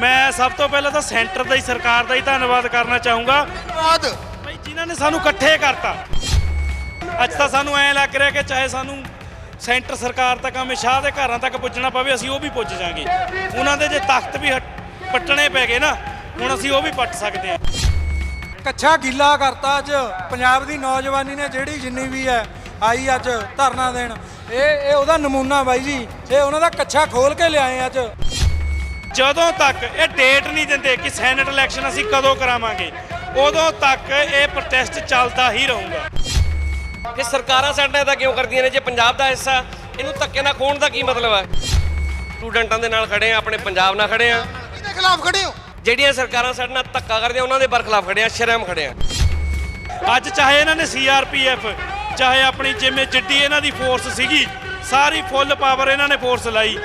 ਮੈਂ ਸਭ ਤੋਂ ਪਹਿਲਾਂ ਤਾਂ ਸੈਂਟਰ ਦਾ ਹੀ ਸਰਕਾਰ ਦਾ ਹੀ ਧੰਨਵਾਦ ਕਰਨਾ ਚਾਹੂੰਗਾ। ਬਾਅਦ ਬਈ ਜਿਨ੍ਹਾਂ ਨੇ ਸਾਨੂੰ ਇਕੱਠੇ ਕਰਤਾ। ਅੱਜ ਤਾਂ ਸਾਨੂੰ ਐਂ ਲੱਗ ਰਿਹਾ ਕਿ ਚਾਹੇ ਸਾਨੂੰ ਸੈਂਟਰ ਸਰਕਾਰ ਤੱਕ ਅਮਿਤ ਸ਼ਾਹ ਦੇ ਘਰਾਂ ਤੱਕ ਪੁੱਜਣਾ ਪਵੇ ਅਸੀਂ ਉਹ ਵੀ ਪੁੱਜ ਜਾਾਂਗੇ। ਉਹਨਾਂ ਦੇ ਜੇ ਤਖਤ ਵੀ ਪੱਟਣੇ ਪੈ ਗਏ ਨਾ ਹੁਣ ਅਸੀਂ ਉਹ ਵੀ ਪੱਟ ਸਕਦੇ ਹਾਂ। ਕੱਛਾ ਗਿੱਲਾ ਕਰਤਾ ਅੱਜ ਪੰਜਾਬ ਦੀ ਨੌਜਵਾਨੀ ਨੇ ਜਿਹੜੀ ਜਿੰਨੀ ਵੀ ਹੈ ਆਈ ਅੱਜ ਧਰਨਾ ਦੇਣ। ਇਹ ਇਹ ਉਹਦਾ ਨਮੂਨਾ ਬਾਈ ਜੀ ਇਹ ਉਹਨਾਂ ਦਾ ਕੱਛਾ ਖੋਲ ਕੇ ਲਿਆਏ ਅੱਜ। ਜਦੋਂ ਤੱਕ ਇਹ ਡੇਟ ਨਹੀਂ ਦਿੰਦੇ ਕਿ ਸੈਨੇਟ ਇਲੈਕਸ਼ਨ ਅਸੀਂ ਕਦੋਂ ਕਰਾਵਾਂਗੇ ਉਦੋਂ ਤੱਕ ਇਹ ਪ੍ਰੋਟੈਸਟ ਚੱਲਦਾ ਹੀ ਰਹੂਗਾ। ਕਿ ਸਰਕਾਰਾਂ ਸਾਡੇ ਤਾਂ ਕਿਉਂ ਕਰਦੀਆਂ ਨੇ? ਜੇ ਪੰਜਾਬ ਦਾ ਹਿੱਸਾ ਇਹਨੂੰ ਧੱਕੇ ਨਾਲ ਖੋਣ ਦਾ ਕੀ ਮਤਲਬ ਹੈ ਸਟੂਡੈਂਟਾਂ ਦੇ ਨਾਲ ਖੜੇ ਆ ਆਪਣੇ ਪੰਜਾਬ ਨਾਲ ਖੜੇ ਆ। ਇਹਦੇ ਖਿਲਾਫ ਖੜੇ ਹੋ? ਜਿਹੜੀਆਂ ਸਰਕਾਰਾਂ ਸਾਡੇ ਨਾਲ ਧੱਕਾ ਕਰਦੀਆਂ ਉਹਨਾਂ ਦੇ ਬਰਖਲਾਫ ਖੜੇ ਆ ਸ਼ਰਮ ਖੜੇ ਆ। ਅੱਜ ਚਾਹੇ ਇਹਨਾਂ ਨੇ ਸੀਆਰਪੀਐਫ ਚਾਹੇ ਆਪਣੀ ਜਿਵੇਂ ਜਿੱਡੀ ਇਹਨਾਂ ਦੀ ਫੋਰਸ ਸੀਗੀ ਸਾਰੀ ਫੁੱਲ ਪਾਵਰ ਇਹਨਾਂ ਨੇ ਫੋਰਸ ਲਾਈ।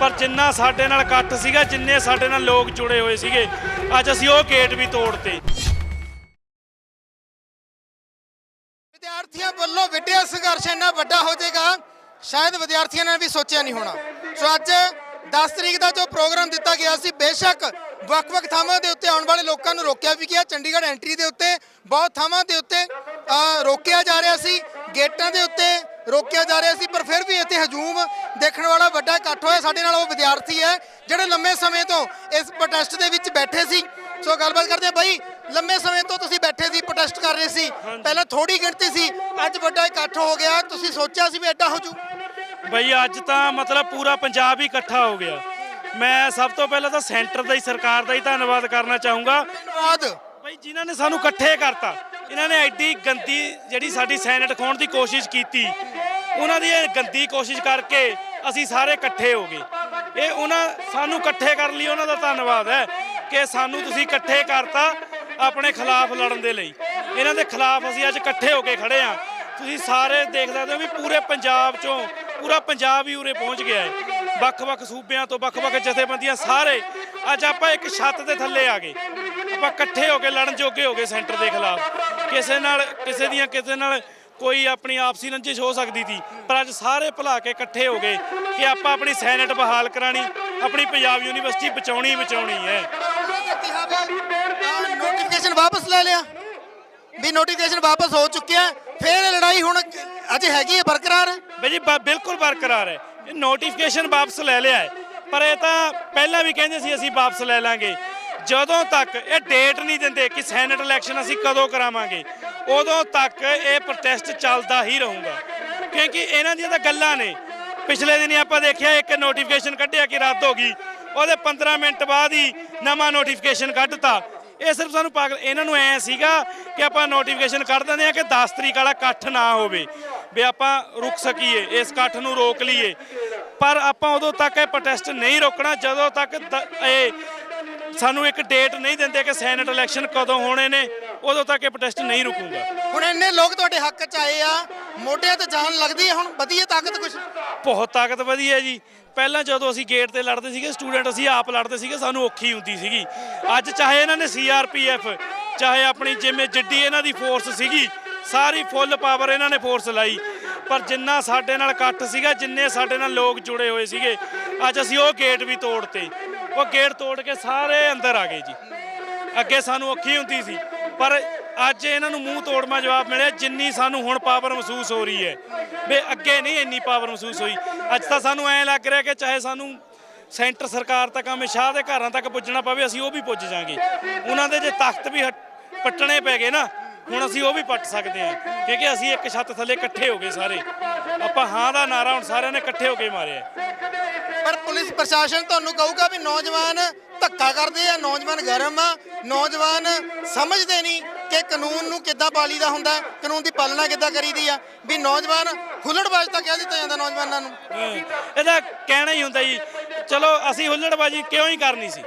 ਪਰ ਜਿੰਨਾ ਸਾਡੇ ਨਾਲ ਇਕੱਠ ਸੀਗਾ, ਜਿੰਨੇ ਸਾਡੇ ਨਾਲ ਲੋਕ ਜੁੜੇ ਹੋਏ ਸੀਗੇ, ਅੱਜ ਅਸੀਂ ਉਹ ਗੇਟ ਵੀ ਤੋੜਤੇ। ਵਿਦਿਆਰਥੀਆਂ ਵੱਲੋਂ ਵਿੱਢਿਆ ਸੰਘਰਸ਼ ਇੰਨਾ ਵੱਡਾ ਹੋ ਜਾਏਗਾ, ਸ਼ਾਇਦ ਵਿਦਿਆਰਥੀਆਂ ਨੇ ਵੀ ਸੋਚਿਆ ਨਹੀਂ ਹੋਣਾ। ਸੋ ਅੱਜ 10 ਤਰੀਕ ਦਾ ਜੋ ਪ੍ਰੋਗਰਾਮ ਦਿੱਤਾ ਗਿਆ ਸੀ, ਬੇਸ਼ੱਕ ਵੱਖ-ਵੱਖ ਥਾਵਾਂ ਦੇ ਉੱਤੇ ਆਉਣ ਵਾਲੇ ਲੋਕਾਂ ਨੂੰ ਰੋਕਿਆ ਵੀ ਗਿਆ। ਚੰਡੀਗੜ੍ਹ ਐਂਟਰੀ ਦੇ ਉੱਤੇ ਬਹੁਤ ਥਾਵਾਂ ਦੇ ਉੱਤੇ ਰੋਕਿਆ ਜਾ ਰਿਹਾ ਸੀ। ਗੇਟਾਂ ਦੇ ਉੱਤੇ ਰੋਕਿਆ ਜਾ ਰਿਹਾ ਸੀ ਪਰ ਫਿਰ ਵੀ ਇੱਥੇ ਹਜੂਮ ਦੇਖਣ ਵਾਲਾ ਵੱਡਾ ਇਕੱਠ ਹੋਇਆ। ਸਾਡੇ ਨਾਲ ਉਹ ਵਿਦਿਆਰਥੀ ਹੈ ਜਿਹੜੇ ਲੰਮੇ ਸਮੇਂ ਤੋਂ ਇਸ ਪ੍ਰੋਟੈਸਟ ਦੇ ਵਿੱਚ ਬੈਠੇ ਸੀ। ਸੋ ਗੱਲਬਾਤ ਕਰਦੇ ਹਾਂ ਬਾਈ ਲੰਮੇ ਸਮੇਂ ਤੋਂ ਤੁਸੀਂ ਬੈਠੇ ਸੀ ਪ੍ਰੋਟੈਸਟ ਕਰ ਰਹੇ ਸੀ। ਪਹਿਲਾਂ ਥੋੜੀ ਗਿਣਤੀ ਸੀ ਅੱਜ ਵੱਡਾ ਇਕੱਠ ਹੋ ਗਿਆ। ਤੁਸੀਂ ਸੋਚਿਆ ਸੀ ਵੀ ਐਡਾ ਹੋ ਜੂ ਬਈ ਅੱਜ ਤਾਂ ਮਤਲਬ ਪੂਰਾ ਪੰਜਾਬ ਹੀ ਇਕੱਠਾ ਹੋ ਗਿਆ। ਮੈਂ ਸਭ ਤੋਂ ਪਹਿਲਾਂ ਤਾਂ ਸੈਂਟਰ ਦਾ ਹੀ ਸਰਕਾਰ ਦਾ ਹੀ ਧੰਨਵਾਦ ਕਰਨਾ ਚਾਹੂੰਗਾ। ਧੰਨਵਾਦ। ਬਈ ਜਿਨ੍ਹਾਂ ਨੇ ਸਾਨੂੰ ਇਕੱਠੇ ਕਰਤਾ। ਇਹਨਾਂ ਨੇ ਐਡੀ ਗੰਦੀ ਜਿਹੜੀ ਸਾਡੀ ਸੈਨੇਟ ਖੋਣ ਦੀ ਕੋਸ਼ਿਸ਼ ਕੀਤੀ, ਉਹਨਾਂ ਦੀ ਇਹ ਗੰਦੀ ਕੋਸ਼ਿਸ਼ ਕਰਕੇ ਅਸੀਂ ਸਾਰੇ ਇਕੱਠੇ ਹੋ ਗਏ। ਇਹ ਉਹਨਾਂ, ਸਾਨੂੰ ਇਕੱਠੇ ਕਰਨ ਲਈ ਉਹਨਾਂ ਦਾ ਧੰਨਵਾਦ ਹੈ ਕਿ ਸਾਨੂੰ ਤੁਸੀਂ ਇਕੱਠੇ ਕਰਤਾ ਆਪਣੇ ਖਿਲਾਫ ਲੜਨ ਦੇ ਲਈ। ਇਹਨਾਂ ਦੇ ਖਿਲਾਫ ਅਸੀਂ ਅੱਜ ਇਕੱਠੇ ਹੋ ਕੇ ਖੜੇ ਆ ਤੁਸੀਂ ਸਾਰੇ ਦੇਖ ਸਕਦੇ ਹੋ ਵੀ ਪੂਰੇ ਪੰਜਾਬ ਚੋਂ, ਪੂਰਾ ਪੰਜਾਬ ਹੀ ਉਰੇ ਪਹੁੰਚ ਗਿਆ ਹੈ। ਵੱਖ-ਵੱਖ ਸੂਬਿਆਂ ਤੋਂ ਵੱਖ-ਵੱਖ ਜਥੇਬੰਦੀਆਂ ਸਾਰੇ ਅੱਜ ਆਪਾਂ ਇੱਕ ਛੱਤ ਦੇ ਥੱਲੇ ਆ ਗਏ। ਆਪਾਂ ਇਕੱਠੇ ਹੋ ਕੇ, ਲੜਨ ਜੋਗੇ ਹੋ ਗਏ ਸੈਂਟਰ ਦੇ ਖਿਲਾਫ। ਕਿਸੇ ਨਾਲ ਕਿਸੇ ਦੀਆਂ ਕਿਸੇ ਨਾਲ ਕੋਈ ਆਪਣੀ ਆਪਸੀ ਰੰਜਿਸ਼ ਹੋ ਸਕਦੀ ਸੀ ਪਰ ਅੱਜ ਸਾਰੇ ਭੁਲਾ ਕੇ ਇਕੱਠੇ ਹੋ ਗਏ ਕਿ ਆਪਾਂ ਆਪਣੀ ਸੈਨੇਟ ਬਹਾਲ ਕਰਾਣੀ ਆਪਣੀ ਪੰਜਾਬ ਯੂਨੀਵਰਸਿਟੀ ਬਚਾਉਣੀ ਹੀ ਬਚਾਉਣੀ ਹੈ। ਨੋਟੀਫਿਕੇਸ਼ਨ ਵਾਪਸ ਲੈ ਲਿਆ। ਵੀ ਨੋਟੀਫਿਕੇਸ਼ਨ ਵਾਪਸ ਹੋ ਚੁੱਕਿਆ ਫਿਰ ਲੜਾਈ ਹੁਣ ਅੱਜ ਹੈਗੀ ਹੈ ਬਰਕਰਾਰ। ਬਈ ਜੀ ਬਿਲਕੁਲ ਬਰਕਰਾਰ ਹੈ। ਇਹ ਨੋਟੀਫਿਕੇਸ਼ਨ ਵਾਪਸ ਲੈ ਲਿਆ ਹੈ। ਪਰ ਇਹ ਤਾਂ ਪਹਿਲਾਂ ਵੀ ਕਹਿੰਦੇ ਸੀ ਅਸੀਂ ਵਾਪਸ ਲੈ ਲਾਂਗੇ। ਜਦੋਂ ਤੱਕ ਇਹ ਡੇਟ ਨਹੀਂ ਦਿੰਦੇ ਕਿ ਸੈਨੇਟ ਇਲੈਕਸ਼ਨ ਅਸੀਂ ਕਦੋਂ ਕਰਾਵਾਂਗੇ, ਉਦੋਂ ਤੱਕ ਇਹ ਪ੍ਰੋਟੈਸਟ ਚੱਲਦਾ ਹੀ ਰਹੂਗਾ। ਕਿਉਂਕਿ ਇਹਨਾਂ ਦੀਆਂ ਤਾਂ ਗੱਲਾਂ ਨੇ। ਪਿਛਲੇ ਦਿਨੀ ਆਪਾਂ ਦੇਖਿਆ ਇੱਕ ਨੋਟੀਫਿਕੇਸ਼ਨ ਕੱਢਿਆ ਕਿ ਰੱਦ ਹੋ ਗਈ। ਉਹਦੇ 15 ਮਿੰਟ ਬਾਅਦ ਹੀ ਨਵਾਂ ਨੋਟੀਫਿਕੇਸ਼ਨ ਕੱਢਤਾ। ਇਹ ਸਿਰਫ ਸਾਨੂੰ ਪਾਗਲ ਇਹਨਾਂ ਨੂੰ ਐ ਸੀਗਾ ਕਿ ਆਪਾਂ ਨੋਟੀਫਿਕੇਸ਼ਨ ਕੱਢ ਦਿੰਦੇ ਆ ਕਿ 10 ਤਰੀਕ ਵਾਲਾ ਇਕੱਠ ਨਾ ਹੋਵੇ। ਵੀ ਆਪਾਂ ਰੁਕ ਸਕੀਏ, ਇਸ ਇਕੱਠ ਨੂੰ ਰੋਕ ਲਈਏ। ਪਰ ਆਪਾਂ ਉਦੋਂ ਤੱਕ ਇਹ ਪ੍ਰੋਟੈਸਟ ਨਹੀਂ ਰੋਕਣਾ। ਜਦੋਂ ਤੱਕ ਦ- ਇਹ ਸਾਨੂੰ ਇੱਕ ਡੇਟ ਨਹੀਂ ਦਿੰਦੇ ਕਿ ਸੈਨੇਟ ਇਲੈਕਸ਼ਨ ਕਦੋਂ ਹੋਣੇ ਨੇ ਉਦੋਂ ਤੱਕ ਇਹ ਪ੍ਰੋਟੈਸਟ ਨਹੀਂ ਰੁਕੂਗਾ। ਹੁਣ ਇੰਨੇ ਲੋਕ ਤੁਹਾਡੇ ਹੱਕ 'ਚ ਆਏ ਆ ਮੋਢਿਆਂ ਤੇ ਜਾਨ ਲੱਗਦੀ ਹੈ ਹੁਣ ਵਧੀਆ ਤਾਕਤ ਕੁਝ ਬਹੁਤ ਤਾਕਤ ਵਧੀ ਹੈ ਜੀ। ਪਹਿਲਾਂ ਜਦੋਂ ਅਸੀਂ ਗੇਟ ਤੇ ਲੜਦੇ ਸੀਗੇ ਸਟੂਡੈਂਟ ਅਸੀਂ ਆਪ ਲੜਦੇ ਸੀਗੇ ਸਾਨੂੰ ਔਖੀ ਹੁੰਦੀ ਸੀਗੀ। ਅੱਜ ਚਾਹੇ ਇਹਨਾਂ ਨੇ ਸੀਆਰਪੀਐਫ ਚਾਹੇ ਆਪਣੀ ਜਿਵੇਂ ਜਿੱਡੀ ਇਹਨਾਂ ਦੀ ਫੋਰਸ ਸੀਗੀ ਸਾਰੀ ਫੁੱਲ ਪਾਵਰ ਇਹਨਾਂ ਨੇ ਫੋਰਸ ਲਾਈ। ਪਰ ਜਿੰਨਾ ਸਾਡੇ ਨਾਲ ਇਕੱਠ ਸੀਗਾ ਜਿੰਨੇ ਸਾਡੇ ਨਾਲ ਲੋਕ ਜੁੜੇ ਹੋਏ ਸੀਗੇ ਅੱਜ ਅਸੀਂ ਉਹ ਗੇਟ ਵੀ ਤੋੜਤੇ। ਉਹ ਗੇਟ ਤੋੜ ਕੇ ਸਾਰੇ ਅੰਦਰ ਆ ਗਏ ਜੀ। ਅੱਗੇ ਸਾਨੂੰ ਔਖੀ ਹੁੰਦੀ ਸੀ। ਪਰ ਅੱਜ ਇਹਨਾਂ ਨੂੰ ਮੂੰਹ ਤੋੜਮਾ ਜਵਾਬ ਮਿਲਿਆ, ਜਿੰਨੀ ਸਾਨੂੰ ਹੁਣ ਪਾਵਰ ਮਹਿਸੂਸ ਹੋ ਰਹੀ ਹੈ। ਵੀ ਅੱਗੇ ਨਹੀਂ ਇੰਨੀ ਪਾਵਰ ਮਹਿਸੂਸ ਹੋਈ। ਅੱਜ ਤਾਂ ਸਾਨੂੰ ਐਂ ਲੱਗ ਰਿਹਾ ਕਿ ਚਾਹੇ ਸਾਨੂੰ ਸੈਂਟਰ ਸਰਕਾਰ ਤੱਕ ਅਮਿਤ ਸ਼ਾਹ ਦੇ ਘਰਾਂ ਤੱਕ ਪੁੱਜਣਾ ਪਵੇ, ਅਸੀਂ ਉਹ ਵੀ ਪੁੱਜ ਜਾਾਂਗੇ। ਉਹਨਾਂ ਦੇ ਜੇ ਤਖਤ ਵੀ ਹਟ- ਪੱਟਣੇ ਪੈ ਗਏ ਨਾ, ਹੁਣ ਅਸੀਂ ਉਹ ਵੀ ਪੱਟ ਸਕਦੇ ਹਾਂ। ਕਿਉਂਕਿ ਅਸੀਂ ਇੱਕ ਛੱਤ ਥੱਲੇ ਇਕੱਠੇ ਹੋ ਗਏ ਸਾਰੇ। ਆਪਾਂ ਹਾਂ ਦਾ ਨਾਰਾ ਹੁਣ ਸਾਰਿਆਂ ਨੇ ਇਕੱਠੇ ਹੋ ਕੇ ਮਾਰਿਆ। ਪੁਲਿਸ ਪ੍ਰਸ਼ਾਸਨ ਤੁਹਾਨੂੰ ਕਹੂਗਾ ਵੀ ਨੌਜਵਾਨ ਧੱਕਾ ਕਰਦੇ ਆ, ਨੌਜਵਾਨ ਗਰਮ ਆ, ਨੌਜਵਾਨ ਸਮਝਦੇ ਨਹੀਂ ਕਿ ਕਾਨੂੰਨ ਨੂੰ ਕਿੱਦਾਂ ਪਾਲੀਦਾ ਹੁੰਦਾ, ਕਾਨੂੰਨ ਦੀ ਪਾਲਣਾ ਕਿੱਦਾਂ ਕਰੀਦੀ ਆ, ਵੀ ਨੌਜਵਾਨ ਹੁੱਲੜਬਾਜ਼ ਤਾਂ ਕਹਿ ਦਿੱਤਾ ਜਾਂਦਾ ਨੌਜਵਾਨਾਂ ਨੂੰ। ਇਹਦਾ ਕਹਿਣਾ ਹੀ ਹੁੰਦਾ ਜੀ। ਚਲੋ, ਅਸੀਂ ਹੁੱਲੜਬਾਜੀ ਕਿਉਂ ਹੀ ਕਰਨੀ ਸੀ?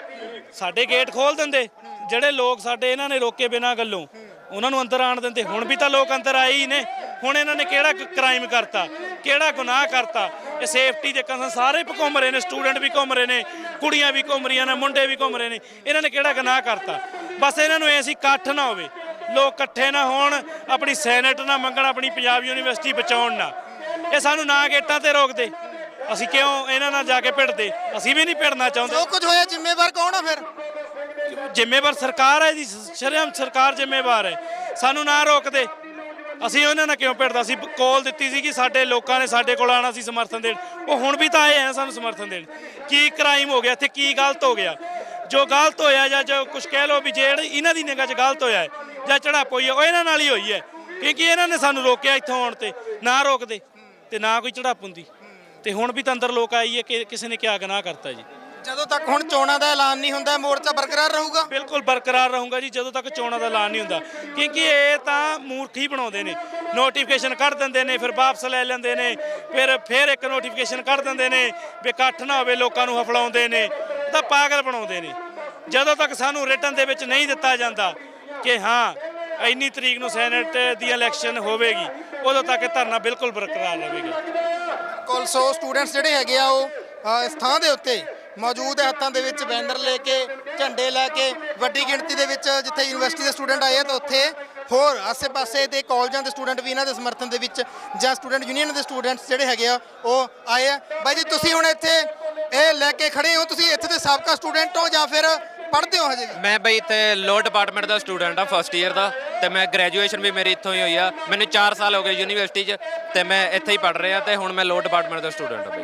ਸਾਡੇ ਗੇਟ ਖੋਲ ਦਿੰਦੇ, ਜਿਹੜੇ ਲੋਕ ਸਾਡੇ ਇਹਨਾਂ ਨੇ ਰੋਕੇ ਬਿਨਾਂ ਗੱਲੋਂ, ਉਹਨਾਂ ਨੂੰ ਅੰਦਰ ਆਣ ਦਿੰਦੇ। ਹੁਣ ਵੀ ਤਾਂ ਲੋਕ ਅੰਦਰ ਆਏ ਹੀ ਨੇ। ਹੁਣ ਇਹਨਾਂ ਨੇ ਕਿਹੜਾ ਕ੍ਰਾਈਮ ਕਰਤਾ? ਕਿਹੜਾ ਗੁਨਾਹ ਕਰਤਾ? ਇਹ ਸੇਫਟੀ ਦੇ ਕੰਨ ਸਾਰੇ ਘੁੰਮ ਰਹੇ ਨੇ ਸਟੂਡੈਂਟ ਵੀ ਘੁੰਮ ਰਹੇ ਨੇ ਕੁੜੀਆਂ ਵੀ ਘੁੰਮ ਰਹੀਆਂ ਨੇ ਮੁੰਡੇ ਵੀ ਘੁੰਮ ਰਹੇ ਨੇ। ਇਹਨਾਂ ਨੇ ਕਿਹੜਾ ਗੁਨਾਹ ਕਰਤਾ? ਬਸ ਇਹਨਾਂ ਨੂੰ ਇਹ ਸੀ ਇਕੱਠ ਨਾ ਹੋਵੇ। ਲੋਕ ਇਕੱਠੇ ਨਾ ਹੋਣ ਆਪਣੀ ਸੈਨੇਟ ਨਾ ਮੰਗਣ ਆਪਣੀ ਪੰਜਾਬ ਯੂਨੀਵਰਸਿਟੀ ਬਚਾਉਣ ਨਾ। ਇਹ ਸਾਨੂੰ ਨਾ ਗੇਟਾਂ ਤੇ ਰੋਕਦੇ। ਅਸੀਂ ਕਿਉਂ ਇਹਨਾਂ ਨਾਲ ਜਾ ਕੇ ਭਿੜਦੇ? ਅਸੀਂ ਵੀ ਨਹੀਂ ਭਿੜਨਾ ਚਾਹੁੰਦੇ। ਜੋ ਕੁਝ ਹੋਇਆ ਜ਼ਿੰਮੇਵਾਰ ਕੌਣ ਆ ਫਿਰ? ਜ਼ਿੰਮੇਵਾਰ ਸਰਕਾਰ ਹੈ ਜੀ ਸ਼ਰਮ ਸਰਕਾਰ ਜ਼ਿੰਮੇਵਾਰ ਹੈ। ਸਾਨੂੰ ਨਾ ਰੋਕਦੇ। ਅਸੀਂ ਉਹਨਾਂ ਨਾਲ ਕਿਉਂ ਭਿੜਦਾ? ਸੀ ਕੋਲ ਦਿੱਤੀ ਸੀ ਕਿ ਸਾਡੇ ਲੋਕਾਂ ਨੇ ਸਾਡੇ ਕੋਲ ਆਣਾ ਸੀ ਸਮਰਥਨ ਦੇਣ। ਉਹ ਹੁਣ ਵੀ ਤਾਂ ਆਏ ਆ ਸਾਨੂੰ ਸਮਰਥਨ ਦੇਣ। ਕੀ ਕ੍ਰਾਈਮ ਹੋ ਗਿਆ? ਇੱਥੇ ਕੀ ਗਲਤ ਹੋ ਗਿਆ? ਜੋ ਗਲਤ ਹੋਇਆ ਜਾਂ ਜੋ ਕੁਝ ਕਹਿ ਲਓ ਵੀ ਜਿਹੜੀ ਇਹਨਾਂ ਦੀ ਨਿਗਾਹ 'ਚ ਗਲਤ ਹੋਇਆ ਹੈ ਜਾਂ ਚੜਾਪ ਹੋਈ ਹੈ, ਉਹ ਇਹਨਾਂ ਨਾਲ ਹੀ ਹੋਈ ਹੈ। ਕਿਉਂਕਿ ਇਹਨਾਂ ਨੇ ਸਾਨੂੰ ਰੋਕਿਆ ਇੱਥੋਂ ਆਉਣ ਤੇ। ਨਾ ਰੋਕਦੇ ਤੇ ਨਾ ਕੋਈ ਚੜਾਪ ਹੁੰਦੀ। ਤੇ ਹੁਣ ਵੀ ਤਾਂ ਅੰਦਰ ਲੋਕ ਆਈਏ ਕਿ ਕਿਸੇ ਨੇ ਕਿਆ ਗੁਨਾਹ ਕਰਤਾ ਜੀ। ਜਦੋਂ ਤੱਕ ਹੁਣ ਚੋਣਾਂ ਦਾ ਐਲਾਨ ਨਹੀਂ ਹੁੰਦਾ ਮੋਰਚਾ ਬਰਕਰਾਰ ਰਹੂਗਾ? ਬਿਲਕੁਲ ਬਰਕਰਾਰ ਰਹੂੰਗਾ ਜੀ ਜਦੋਂ ਤੱਕ ਚੋਣਾਂ ਦਾ ਐਲਾਨ ਨਹੀਂ ਹੁੰਦਾ। ਕਿਉਂਕਿ ਇਹ ਤਾਂ ਮੂਰਖ ਬਣਾਉਂਦੇ ਨੇ। ਨੋਟੀਫਿਕੇਸ਼ਨ ਕੱਢ ਦਿੰਦੇ ਨੇ ਫਿਰ ਵਾਪਸ ਲੈ ਲੈਂਦੇ ਨੇ ਫਿਰ ਫਿਰ ਇੱਕ ਨੋਟੀਫਿਕੇਸ਼ਨ ਕੱਢ ਦਿੰਦੇ ਨੇ ਵੀ ਇਕੱਠ ਨਾ ਹੋਵੇ ਲੋਕਾਂ ਨੂੰ ਹਫਲਾਉਂਦੇ ਨੇ ਤਾਂ ਪਾਗਲ ਬਣਾਉਂਦੇ ਨੇ। ਜਦੋਂ ਤੱਕ ਸਾਨੂੰ ਰਿਟਰਨ ਦੇ ਵਿੱਚ ਨਹੀਂ ਦਿੱਤਾ ਜਾਂਦਾ ਕਿ ਹਾਂ ਇੰਨੀ ਤਰੀਕ ਨੂੰ ਸੈਨੇਟ ਦੀ ਇਲੈਕਸ਼ਨ ਹੋਵੇਗੀ ਉਦੋਂ ਤੱਕ ਇਹ ਧਰਨਾ ਬਿਲਕੁਲ ਬਰਕਰਾਰ ਰਹੇਗਾ। ਕੋਲ 100 ਸਟੂਡੈਂਟਸ ਜਿਹੜੇ ਹੈਗੇ ਆ ਉਹ ਅ, ਇਸ ਥਾਂ ਦੇ ਉੱਤੇ ਮੌਜੂਦ ਹੈ ਹੱਥਾਂ ਦੇ ਵਿੱਚ ਬੈਨਰ ਲੈ ਕੇ, ਝੰਡੇ ਲੈ ਕੇ, ਵੱਡੀ ਗਿਣਤੀ ਦੇ ਵਿੱਚ ਜਿੱਥੇ ਯੂਨੀਵਰਸਿਟੀ ਦੇ ਸਟੂਡੈਂਟ ਆਏ ਆ ਤਾਂ ਉੱਥੇ ਹੋਰ ਆਸੇ-ਪਾਸੇ ਦੇ ਕਾਲਜਾਂ ਦੇ ਸਟੂਡੈਂਟ ਵੀ ਇਹਨਾਂ ਦੇ ਸਮਰਥਨ ਦੇ ਵਿੱਚ ਜਾਂ ਸਟੂਡੈਂਟ ਯੂਨੀਅਨ ਦੇ ਸਟੂਡੈਂਟਸ ਜਿਹੜੇ ਹੈਗੇ ਆ, ਉਹ ਆਏ ਆ। ਬਾਈ ਜੀ, ਤੁਸੀਂ ਹੁਣ ਇੱਥੇ ਇਹ ਲੈ ਕੇ ਖੜੇ ਹੋ? ਤੁਸੀਂ ਇੱਥੇ ਦੇ ਸਾਬਕਾ ਸਟੂਡੈਂਟ ਹੋ ਜਾਂ ਫਿਰ ਪੜ੍ਹਦੇ ਹੋ ਹਜੇ? ਵੀ ਮੈਂ ਬਈ ਇੱਥੇ ਲੋ ਡਿਪਾਰਟਮੈਂਟ ਦਾ ਸਟੂਡੈਂਟ ਆ ਫਸਟ ਈਅਰ ਦਾ। ਤੇ ਮੈਂ ਗ੍ਰੈਜੂਏਸ਼ਨ ਵੀ ਮੇਰੀ ਇੱਥੋਂ ਹੀ ਹੋਈ ਆ। ਮੈਨੂੰ 4 ਸਾਲ ਹੋ ਗਏ ਯੂਨੀਵਰਸਿਟੀ 'ਚ ਤੇ ਮੈਂ ਇੱਥੇ ਹੀ ਪੜ੍ਹ ਰਿਹਾ ਤੇ ਹੁਣ ਮੈਂ ਲੋ ਡਿਪਾਰਟਮੈਂਟ ਦਾ ਸਟੂਡੈਂਟ ਆ ਬਈ।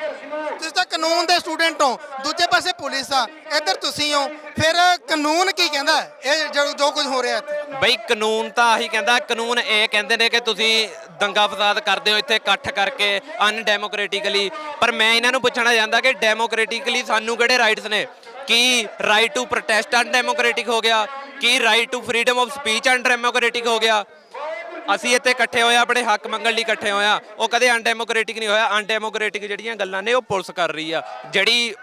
ਤੁਸੀਂ ਤਾਂ ਕਾਨੂੰਨ ਦੇ ਸਟੂਡੈਂਟ ਹੋ। ਦੂਜੇ ਪਾਸੇ ਪੁਲਿਸ ਆ। ਇੱਧਰ ਤੁਸੀਂ ਹੋ। ਫਿਰ ਕਾਨੂੰਨ ਕੀ ਕਹਿੰਦਾ? ਹੈ? ਇਹ ਜੋ ਜੋ ਕੁਝ ਹੋ ਰਿਹਾ ਇੱਥੇ। ਬਈ ਕਾਨੂੰਨ ਤਾਂ ਆਹੀ ਕਹਿੰਦਾ ਕਾਨੂੰਨ ਇਹ ਕਹਿੰਦੇ ਨੇ ਕਿ ਤੁਸੀਂ ਦੰਗਾ ਫਸਾਦ ਕਰਦੇ ਹੋ ਇੱਥੇ ਇਕੱਠ ਕਰਕੇ ਅਨਡੈਮੋਕ੍ਰੈਟਿਕਲੀ। ਪਰ ਮੈਂ ਇਹਨਾਂ ਨੂੰ ਪੁੱਛਣਾ ਚਾਹੁੰਦਾ ਕਿ ਡੈਮੋਕ੍ਰੈਟਿਕਲੀ ਸਾਨੂੰ ਕਿਹੜੇ ਰਾਈਟਸ ਨੇ? ਕੀ ਰਾਈਟ ਟੂ ਪ੍ਰੋਟੈਸਟ ਅਨਡੈਮੋਕ੍ਰੈਟਿਕ ਹੋ ਗਿਆ? ਕੀ right to freedom of speech undemocratic ਹੋ ਗਿਆ? ਅਸੀਂ ਇੱਥੇ ਇਕੱਠੇ ਹੋਏ ਆ, ਆਪਣੇ ਹੱਕ ਮੰਗਣ ਲਈ ਇਕੱਠੇ ਹੋਏ ਆ ਉਹ ਕਦੇ ਅਨਡੈਮੋਕ੍ਰੈਟਿਕ ਨਹੀਂ ਹੋਇਆ। ਅਨਡੈਮੋਕ੍ਰੈਟਿਕ ਜਿਹੜੀਆਂ ਗੱਲਾਂ ਨੇ ਉਹ ਪੁਲਿਸ ਕਰ ਰਹੀ ਆ। ਜਿਹੜੀ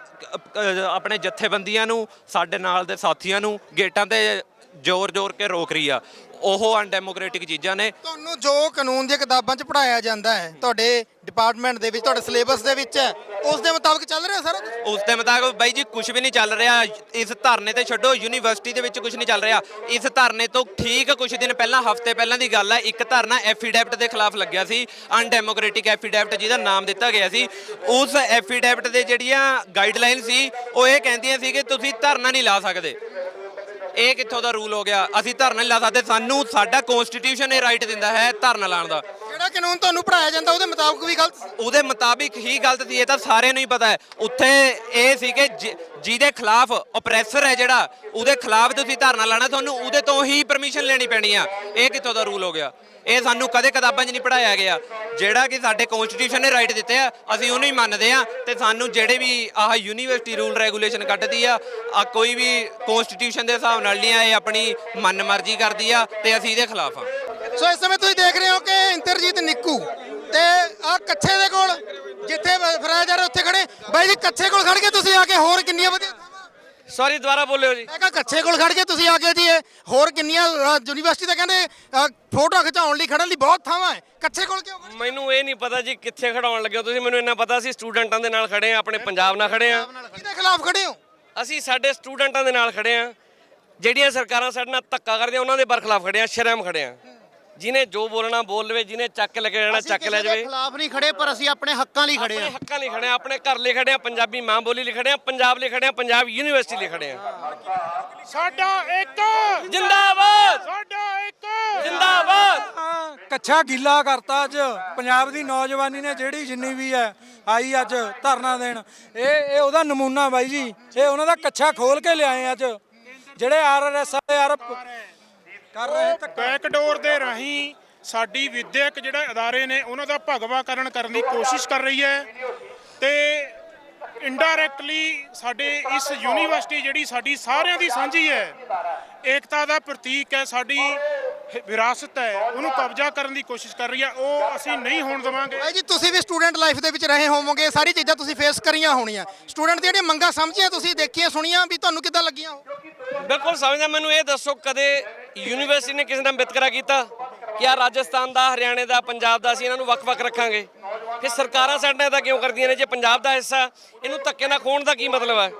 ਆਪਣੇ ਜਥੇਬੰਦੀਆਂ ਨੂੰ ਸਾਡੇ ਨਾਲ ਦੇ ਸਾਥੀਆਂ ਨੂੰ ਗੇਟਾਂ ਤੇ ਜ਼ੋਰ-ਜ਼ੋਰ ਕੇ ਰੋਕ ਰਹੀ ਆ। ਉਹ ਅਨਡੈਮੋਕ੍ਰੈਟਿਕ ਚੀਜ਼ਾਂ ਨੇ। ਤੁਹਾਨੂੰ ਜੋ ਕਾਨੂੰਨ ਦੀਆਂ ਕਿਤਾਬਾਂ 'ਚ ਪੜਾਇਆ ਜਾਂਦਾ ਹੈ ਤੁਹਾਡੇ ਡਿਪਾਰਟਮੈਂਟ ਦੇ ਵਿੱਚ ਤੁਹਾਡੇ ਸਿਲੇਬਸ ਦੇ ਵਿੱਚ ਹੈ ਉਸ ਦੇ ਮੁਤਾਬਕ ਚੱਲ ਰਿਹਾ ਸਾਰਾ ਕੁਝ ਉਸ ਦੇ ਮੁਤਾਬਕ ਬਾਈ ਜੀ ਕੁਝ ਵੀ ਨਹੀਂ ਚੱਲ ਰਿਹਾ। ਇਸ ਧਰਨੇ ਤੇ ਛੱਡੋ ਯੂਨੀਵਰਸਿਟੀ ਦੇ ਵਿੱਚ ਕੁਝ ਨਹੀਂ ਚੱਲ ਰਿਹਾ। ਇਸ ਧਰਨੇ ਤੋਂ ਠੀਕ ਕੁਝ ਦਿਨ ਪਹਿਲਾਂ ਹਫ਼ਤੇ ਪਹਿਲਾਂ ਦੀ ਗੱਲ ਹੈ ਇੱਕ ਧਰਨਾ ਐਫੀਡੈਵਿਟ ਦੇ ਖਿਲਾਫ ਲੱਗਿਆ ਸੀ ਅਨਡੈਮੋਕ੍ਰੈਟਿਕ ਐਫੀਡੈਵਿਟ ਜਿਹਦਾ ਨਾਮ ਦਿੱਤਾ ਗਿਆ ਸੀ। ਉਸ ਐਫੀਡੈਵਿਟ ਦੇ ਜਿਹੜੀਆਂ ਗਾਈਡਲਾਈਨ ਸੀ ਉਹ ਇਹ ਕਹਿੰਦੀਆਂ ਸੀ ਕਿ ਤੁਸੀਂ ਧਰਨਾ ਨਹੀਂ ਲਾ ਸਕਦੇ। ਇਹ ਕਿੱਥੋਂ ਦਾ ਰੂਲ ਹੋ ਗਿਆ? ਅਸੀਂ ਧਰਨਾ ਨਹੀਂ ਲਾ ਸਕਦੇ। ਸਾਨੂੰ ਸਾਡਾ ਕਨਸਟੀਟਿਊਸ਼ਨ ਇਹ ਰਾਈਟ ਦਿੰਦਾ ਹੈ ਧਰਨਾ ਲਾਉਣ ਦਾ। ਜਿਹੜਾ ਕਾਨੂੰਨ ਤੁਹਾਨੂੰ ਪੜਾਇਆ ਜਾਂਦਾ ਉਹਦੇ ਮੁਤਾਬਕ ਵੀ ਗਲਤ ਸੀ। ਉਹਦੇ ਮੁਤਾਬਿਕ ਹੀ ਗਲਤ ਸੀ ਇਹ ਤਾਂ ਸਾਰਿਆਂ ਨੂੰ ਹੀ ਪਤਾ ਹੈ। ਉੱਥੇ ਇਹ ਸੀ ਕਿ ਜਿ- ਜਿਹਦੇ ਖਿਲਾਫ ਓਪਰੈਸਰ ਹੈ ਜਿਹੜਾ ਉਹਦੇ ਖਿਲਾਫ ਤੁਸੀਂ ਧਰਨਾ ਲਾਣਾ ਤੁਹਾਨੂੰ ਉਹਦੇ ਤੋਂ ਹੀ ਪਰਮਿਸ਼ਨ ਲੈਣੀ ਪੈਣੀ ਆ। ਇਹ ਕਿੱਥੋਂ ਦਾ ਰੂਲ ਹੋ ਗਿਆ? ਇਹ ਸਾਨੂੰ ਕਦੇ ਕਿਤਾਬਾਂ 'ਚ ਨਹੀਂ ਪੜਾਇਆ ਗਿਆ। ਜਿਹੜਾ ਕਿ ਸਾਡੇ ਕਨਸਟੀਟਿਊਸ਼ਨ ਨੇ ਰਾਈਟ ਦਿੱਤੇ ਆ, ਅਸੀਂ ਉਹਨੂੰ ਹੀ ਮੰਨਦੇ ਆ ਤੇ ਸਾਨੂੰ ਜਿਹੜੇ ਵੀ ਆਹ ਯੂਨੀਵਰਸਿਟੀ ਰੂਲ ਰੈਗੂਲੇਸ਼ਨ ਕੱਢਦੀ ਆ ਆ ਕੋਈ ਵੀ ਕਨਸਟੀਟਿਊਸ਼ਨ ਦੇ ਹਿਸਾਬ ਨਾਲ ਨਹੀਂ ਆ, ਇਹ ਆਪਣੀ ਮਨਮਰਜ਼ੀ ਕਰਦੀ ਆ ਤੇ ਅਸੀਂ ਇਹਦੇ ਖਿਲਾਫ ਆ। ਸੋ ਇਸ ਸਮੇਂ ਤੁਸੀਂ ਦੇਖ ਰਹੇ ਹੋ ਕਿ ਇੰਦਰਜੀਤ ਨਿੱਕੂ ਤੇ ਆ ਕੱਛੇ ਦੇ ਕੋਲ, ਜਿੱਥੇ ਫਰਾਇਆ ਉੱਥੇ ਖੜੇ। ਬਾਈ ਜੀ, ਕੱਛੇ ਕੋਲ ਖੜ ਕੇ ਤੁਸੀਂ ਆ ਕੇ, ਹੋਰ ਕਿੰਨੀਆਂ ਵਧੀਆ ਸੌਰੀ ਦੁਬਾਰਾ ਬੋਲਿਓ ਜੀ। ਮੈਂ ਕਿਹਾ ਕੱਛੇ ਕੋਲ ਖੜ ਕੇ ਤੁਸੀਂ ਆ ਕੇ ਜੀ ਇਹ ਹੋਰ ਕਿੰਨੀਆਂ ਅ, ਯੂਨੀਵਰਸਿਟੀ ਤਾਂ ਕਹਿੰਦੇ ਅ, ਫੋਟੋ ਖਿਚਾਉਣ ਲਈ ਖੜਨ ਲਈ ਬਹੁਤ ਥਾਵਾਂ ਹੈ। ਕੱਛੇ ਕੋਲ ਕਿਉਂ ਮੈਨੂੰ ਇਹ ਨਹੀਂ ਪਤਾ ਜੀ ਕਿੱਥੇ ਖੜਾਉਣ ਲੱਗੇ ਹੋ ਤੁਸੀਂ। ਮੈਨੂੰ ਇੰਨਾ ਪਤਾ ਸੀ ਸਟੂਡੈਂਟਾਂ ਦੇ ਨਾਲ ਖੜੇ ਆ ਆਪਣੇ ਪੰਜਾਬ ਨਾਲ ਖੜੇ ਆ ਕਿਹਦੇ ਖਿਲਾਫ ਖੜੇ ਹੋ? ਅਸੀਂ ਸਾਡੇ ਸਟੂਡੈਂਟਾਂ ਦੇ ਨਾਲ ਖੜੇ ਆ ਜਿਹੜੀਆਂ ਸਰਕਾਰਾਂ ਸਾਡੇ ਨਾਲ ਧੱਕਾ ਕਰਦੀਆਂ ਉਹਨਾਂ ਦੇ ਬਰਖਲਾਫ ਖੜੇ ਆ ਸ਼ਰਮ ਖੜੇ ਆ ਜਿਹਨੇ ਜੋ ਬੋਲਣਾ ਬੋਲ ਲਵੇ ਜਿਹਨੇ ਚੱਕ ਲੈ ਕੇ ਜਾਣਾ ਚੱਕ ਲੈ ਜਾਵੇ। ਖਿਲਾਫ ਨਹੀਂ ਖੜੇ ਪਰ ਅਸੀਂ ਆਪਣੇ ਹੱਕਾਂ ਲਈ ਖੜੇ ਆਪਣੇ ਹੱਕਾਂ ਲਈ ਖੜੇ ਆ ਆਪਣੇ ਘਰ ਲਈ ਖੜੇ ਆ ਪੰਜਾਬੀ ਮਾਂ ਬੋਲੀ ਲਈ ਖੜੇ ਆ ਪੰਜਾਬ ਲਈ ਖੜੇ ਆ ਪੰਜਾਬ ਯੂਨੀਵਰਸਿਟੀ ਲਈ ਖੜੇ ਆ ਸਾਡਾ ਇੱਕ ਜਿੰਦਾਬਾਦ! ਸਾਡਾ ਇੱਕ ਜਿੰਦਾਬਾਦ! ਕੱਛਾ ਗਿੱਲਾ ਕਰਤਾ ਅੱਜ। ਪੰਜਾਬ ਦੀ ਨੌਜਵਾਨੀ ਨੇ ਜਿਹੜੀ ਜਿੰਨੀ ਵੀ ਹੈ ਆਈ ਅੱਜ ਧਰਨਾ ਦੇਣ। ਇਹ ਇਹ ਉਹਦਾ ਨਮੂਨਾ ਬਾਈ ਜੀ ਇਹ ਉਹਨਾਂ ਦਾ ਕੱਛਾ ਖੋਲ ਕੇ ਲਿਆਏ ਅੱਜ। ਜਿਹੜੇ ਆਰਐਸਐਸ ਵਾਲੇ ਆਰ ਕਰ ਰਹੇ ਧੱਕਾ। ਬੈਕਡੋਰ ਦੇ ਰਾਹੀਂ ਸਾਡੀ ਵਿਦਿਅਕ ਜਿਹੜਾ ਅਦਾਰੇ ਨੇ ਉਹਨਾਂ ਦਾ ਭਗਵਾਕਰਨ ਕਰਨ ਦੀ ਕੋਸ਼ਿਸ਼ ਕਰ ਰਹੀ ਹੈ ਤੇ ਇਨਡਾਇਰੈਕਟਲੀ ਸਾਡੇ ਇਸ ਯੂਨੀਵਰਸਿਟੀ ਜਿਹੜੀ ਸਾਡੀ ਸਾਰਿਆਂ ਦੀ ਸਾਂਝੀ ਹੈ ਏਕਤਾ ਦਾ ਪ੍ਰਤੀਕ ਹੈ ਸਾਡੀ ਵਿਰਾਸਤ ਹੈ ਉਹਨੂੰ ਕਬਜ਼ਾ ਕਰਨ ਦੀ ਕੋਸ਼ਿਸ਼ ਕਰ ਰਹੀ ਹੈ ਉਹ ਅਸੀਂ ਨਹੀਂ ਹੋਣ ਦੇਵਾਂਗੇ। ਬਾਈ ਜੀ ਤੁਸੀਂ ਵੀ ਸਟੂਡੈਂਟ ਲਾਈਫ ਦੇ ਵਿੱਚ ਰਹੇ ਹੋਵੋਗੇ ਸਾਰੀ ਚੀਜ਼ਾਂ ਤੁਸੀਂ ਫੇਸ ਕਰੀਆਂ ਹੋਣੀਆਂ। ਸਟੂਡੈਂਟ ਦੀਆਂ ਜਿਹੜੀਆਂ ਮੰਗਾਂ ਸਮਝੀਆਂ ਤੁਸੀਂ ਦੇਖੀਆਂ ਸੁਣੀਆਂ ਵੀ ਤੁਹਾਨੂੰ ਕਿੱਦਾਂ ਲੱਗੀਆਂ ਉਹ? ਬਿਲਕੁਲ ਸਮਝਦਾ ਮੈਨੂੰ ਇਹ ਦੱਸੋ ਕਦੇ ਯੂਨੀਵਰਸਿਟੀ ਨੇ ਕਿਸੇ ਨਾਲ ਵਿਤਕਰਾ ਕੀਤਾ ਕਿ ਆ ਰਾਜਸਥਾਨ ਦਾ, ਹਰਿਆਣੇ ਦਾ, ਪੰਜਾਬ ਦਾ ਅਸੀਂ ਇਹਨਾਂ ਨੂੰ ਵੱਖ-ਵੱਖ ਰੱਖਾਂਗੇ। ਫਿਰ ਸਰਕਾਰਾਂ ਸਾਡੇ ਨਾਲ ਇਹਦਾ ਕਿਉਂ ਕਰਦੀਆਂ ਨੇ? ਜੇ ਪੰਜਾਬ ਦਾ ਹਿੱਸਾ, ਇਹਨੂੰ ਧੱਕੇ ਨਾਲ ਖੋਣ ਦਾ ਕੀ ਮਤਲਬ ਹੈ?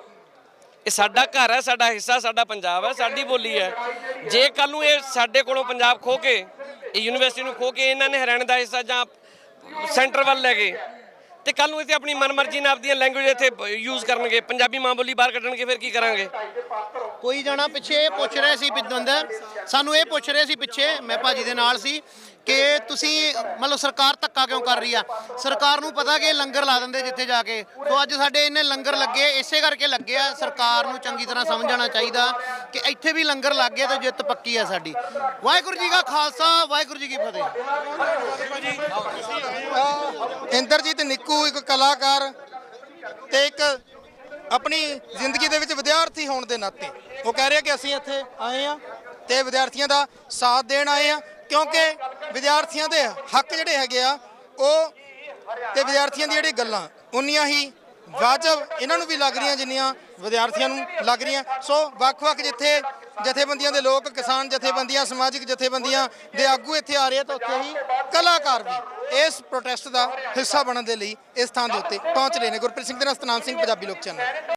ਇਹ ਸਾਡਾ ਘਰ ਹੈ, ਸਾਡਾ ਹਿੱਸਾ, ਸਾਡਾ ਪੰਜਾਬ ਹੈ, ਸਾਡੀ ਬੋਲੀ ਹੈ। ਜੇ ਕੱਲ ਨੂੰ ਇਹ ਸਾਡੇ ਕੋਲੋਂ ਪੰਜਾਬ ਖੋ ਕੇ, ਇਹ ਯੂਨੀਵਰਸਿਟੀ ਨੂੰ ਖੋ ਕੇ ਇਹਨਾਂ ਨੇ ਹਰਿਆਣੇ ਦਾ ਹਿੱਸਾ ਜਾਂ ਸੈਂਟਰ ਵੱਲ ਲੈ ਗਏ ਤੇ ਕੱਲ ਨੂੰ ਇੱਥੇ ਆਪਣੀ ਮਨਮਰਜ਼ੀ ਨਾਲ ਆਪਦੀਆਂ ਲੈਂਗੁਏਜ ਇੱਥੇ ਯੂਜ਼ ਕਰਨਗੇ। ਪੰਜਾਬੀ ਮਾਂ ਬੋਲੀ ਬਾਹਰ ਕੱਢਣਗੇ, ਫਿਰ ਕੀ ਕਰਾਂਗੇ? ਕੋਈ ਜਾਣਾ ਪਿੱਛੇ, ਇਹ ਪੁੱਛ ਰਹੇ ਸੀ ਬਿੰਦਰ ਸਾਨੂੰ ਇਹ ਪੁੱਛ ਰਹੇ ਸੀ ਪਿੱਛੇ, ਮੈਂ ਭਾਜੀ ਦੇ ਨਾਲ ਸੀ। ਕਿ ਤੁਸੀਂ, ਮਤਲਬ ਸਰਕਾਰ ਧੱਕਾ ਕਿਉਂ ਕਰ ਰਹੀ ਆ? ਸਰਕਾਰ ਨੂੰ ਪਤਾ ਕਿ ਲੰਗਰ ਲਾ ਦਿੰਦੇ ਜਿੱਥੇ ਜਾ ਕੇ। ਸੋ ਅੱਜ ਸਾਡੇ ਇਹਨੇ ਲੰਗਰ ਲੱਗੇ, ਇਸੇ ਕਰਕੇ ਲੱਗੇ ਆ। ਸਰਕਾਰ ਨੂੰ ਚੰਗੀ ਤਰ੍ਹਾਂ ਸਮਝਣਾ ਚਾਹੀਦਾ ਕਿ ਇੱਥੇ ਵੀ ਲੰਗਰ ਲੱਗ ਗਿਆ ਤਾਂ ਜਿੱਤ ਪੱਕੀ ਆ ਸਾਡੀ। ਵਾਹਿਗੁਰੂ ਜੀ ਕਾ ਖਾਲਸਾ, ਵਾਹਿਗੁਰੂ ਜੀ ਕੀ ਫਤਿਹ। ਇੰਦਰਜੀਤ ਨਿੱਕੂ ਇੱਕ ਕਲਾਕਾਰ ਤੇ ਇੱਕ ਆਪਣੀ ਜ਼ਿੰਦਗੀ ਦੇ ਵਿੱਚ ਵਿਦਿਆਰਥੀ ਹੋਣ ਦੇ ਨਾਤੇ। ਉਹ ਕਹਿ ਰਿਹਾ ਕਿ ਅਸੀਂ ਇੱਥੇ ਆਏ ਆ ਤੇ ਵਿਦਿਆਰਥੀਆਂ ਦਾ ਸਾਥ ਦੇਣ ਆਏ ਆ ਕਿਉਂਕਿ ਵਿਦਿਆਰਥੀਆਂ ਦੇ ਹੱਕ ਜਿਹੜੇ ਹੈਗੇ ਆ, ਉਹ ਤੇ ਵਿਦਿਆਰਥੀਆਂ ਦੀ ਜਿਹੜੀ ਗੱਲਾਂ, ਉਨੀਆਂ ਹੀ ਵਾਜਬ ਇਹਨਾਂ ਨੂੰ ਵੀ ਲੱਗ ਰਹੀਆਂ ਜਿੰਨੀਆਂ ਵਿਦਿਆਰਥੀਆਂ ਨੂੰ ਲੱਗ ਰਹੀਆਂ। ਸੋ ਵੱਖ-ਵੱਖ ਜਿੱਥੇ ਜਥੇਬੰਦੀਆਂ ਦੇ ਲੋਕ, ਕਿਸਾਨ ਜਥੇਬੰਦੀਆਂ, ਸਮਾਜਿਕ ਜਥੇਬੰਦੀਆਂ ਦੇ ਆਗੂ ਇੱਥੇ ਆ ਰਹੇ ਆ, ਤਾਂ ਉੱਥੇ ਹੀ ਕਲਾਕਾਰ ਵੀ ਇਸ ਪ੍ਰੋਟੈਸਟ ਦਾ ਹਿੱਸਾ ਬਣਨ ਦੇ ਲਈ ਇਸ ਥਾਂ ਦੇ ਉੱਤੇ ਪਹੁੰਚ ਰਹੇ ਨੇ। ਗੁਰਪ੍ਰੀਤ ਸਿੰਘ ਦੇ ਨਾਲ ਸਤਨਾਮ ਸਿੰਘ, ਪੰਜਾਬੀ ਲੋਕ ਚੈਨਲ।